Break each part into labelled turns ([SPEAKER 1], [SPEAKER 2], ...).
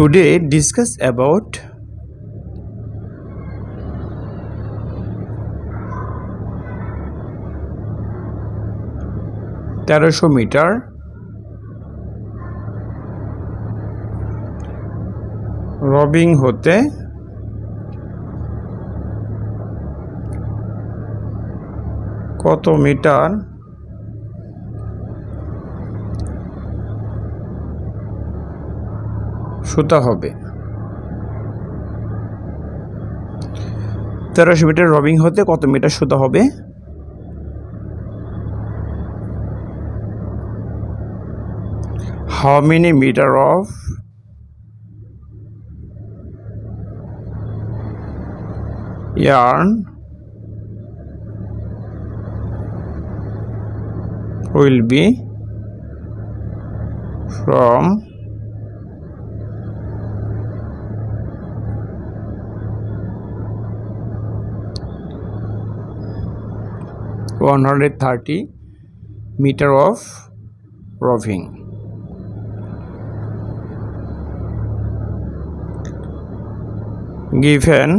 [SPEAKER 1] Today discuss about তেরোশো metre রবিং হতে কত মিটার সুতা হবে। তেরোশো মিটার রবিং হতে কত মিটার সুতা হবে? How many meter of yarn will be from one hundred thirty meter of roving given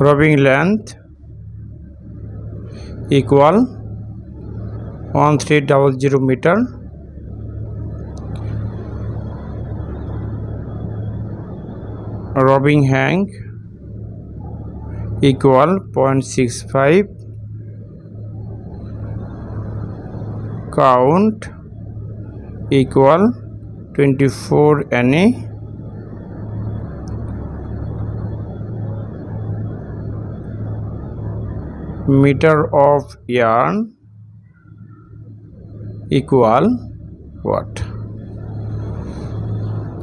[SPEAKER 1] rubbing length equal 1300 meter rubbing hang equal 0.65 count equal 24 NA meter of yarn equal what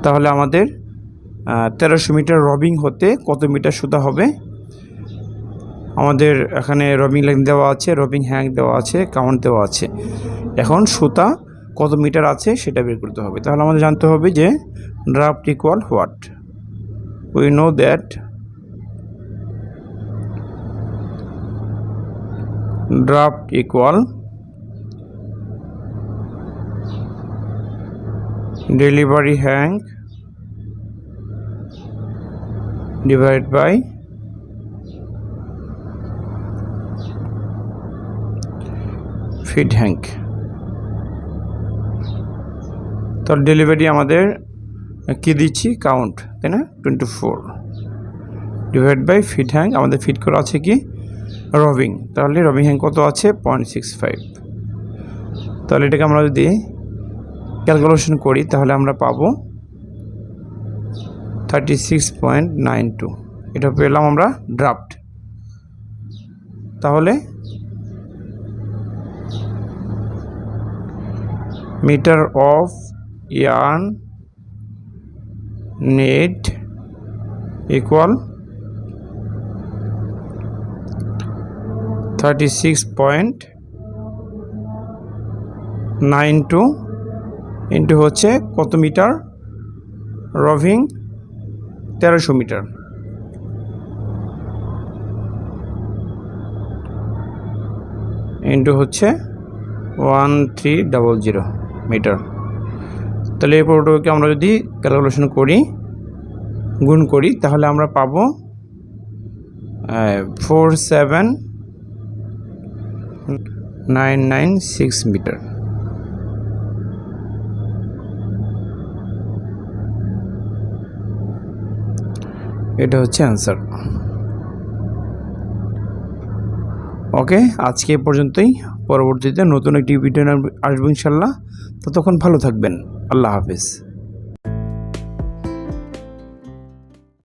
[SPEAKER 1] তাহলে আমাদের তেরোশো metre রবিং হতে কত metre সুতা হবে? আমাদের এখানে রবিং লাইন দেওয়া আছে, রবিং হ্যাং দেওয়া আছে, কাউন্ট দেওয়া আছে। এখন সুতা কত মিটার আছে সেটা বের করতে হবে। তাহলে আমাদের জানতে হবে যে draft equal what we know that draft equal delivery hank divide by feed hank তো ডেলিভারি আমাদের কী দিচ্ছি? কাউন্ট তাই না? Twenty four divide by feed hank আমাদের ফিট করা আছে কি? রবিং তাহলে রবিং হ্যাং কত আছে? পয়েন্ট সিক্স ফাইভ তাহলে এটাকে আমরা যদি ক্যালকুলেশন করি, তাহলে আমরা পাবো thirty six point nine two এটা পেলাম আমরা ড্রাফট তাহলে মিটার অফ yarn need equal 36.92 ইন্টু হচ্ছে কত মিটার রভিং তেরোশো মিটার। ইন্টু হচ্ছে one three double zero meter তাহলে এই পুরোটাকে আমরা যদি ক্যালকুলেশন করি, গুণ করি, তাহলে আমরা পাবো four seven nine nine six meter এটা হচ্ছে অ্যান্সার। ওকে, আজকে এ পর্যন্তই। পরবর্তীতে নতুন একটি ভিডিও আসব ইনশাল্লাহ। তখন ভালো থাকবেন। আল্লাহ হাফিজ।